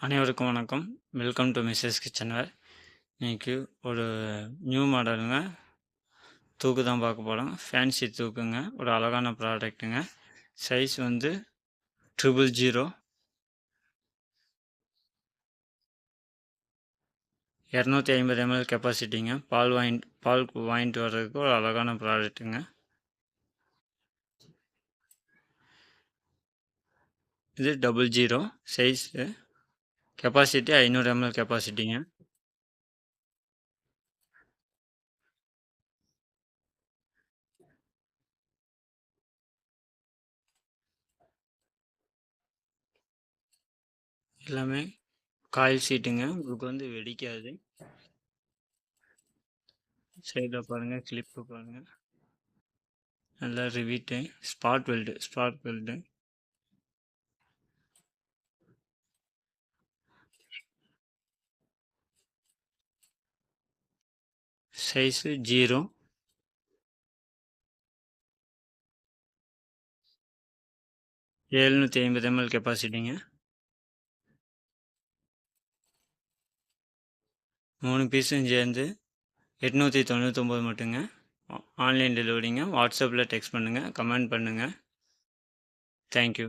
அனைவருக்கும் வணக்கம். Welcome to Mrs கிச்சன்வேர் இன்றைக்கி ஒரு நியூ மாடலுங்க தூக்கு தான் பார்க்க போகிறோம் ஃபேன்சி தூக்குங்க. ஒரு அழகான ப்ராடக்ட்டுங்க சைஸ் வந்து ட்ரிபிள் ஜீரோ இரநூத்தி ஐம்பது எம்எல் கெப்பாசிட்டிங்க பால் வாங்கிட்டு பால் வாங்கிட்டு வர்றதுக்கு ஒரு அழகான ப்ராடக்ட்டுங்க இது டபுள் ஜீரோ சைஸு கெப்பாசிட்டி ஐநூறு எம்எல் கெப்பாசிட்டிங்க எல்லாமே காயில் சீட்டுங்க உங்களுக்கு வந்து வெடிக்காது. சைடில் பாருங்கள் கிளிப்பு பாருங்கள் நல்லா rivet spot weld spot weld size zero ஏழ்நூற்றி ஐம்பது எம்எல் கெப்பாசிட்டிங்க மூணு பீஸும் சேர்ந்து எட்நூற்றி தொண்ணூற்றொம்பது மட்டுங்க. ஆன்லைன் டெலிவரிங்க வாட்ஸ்அப்பில் டெக்ஸ்ட் பண்ணுங்கள் கமெண்ட் பண்ணுங்கள் தேங்க்யூ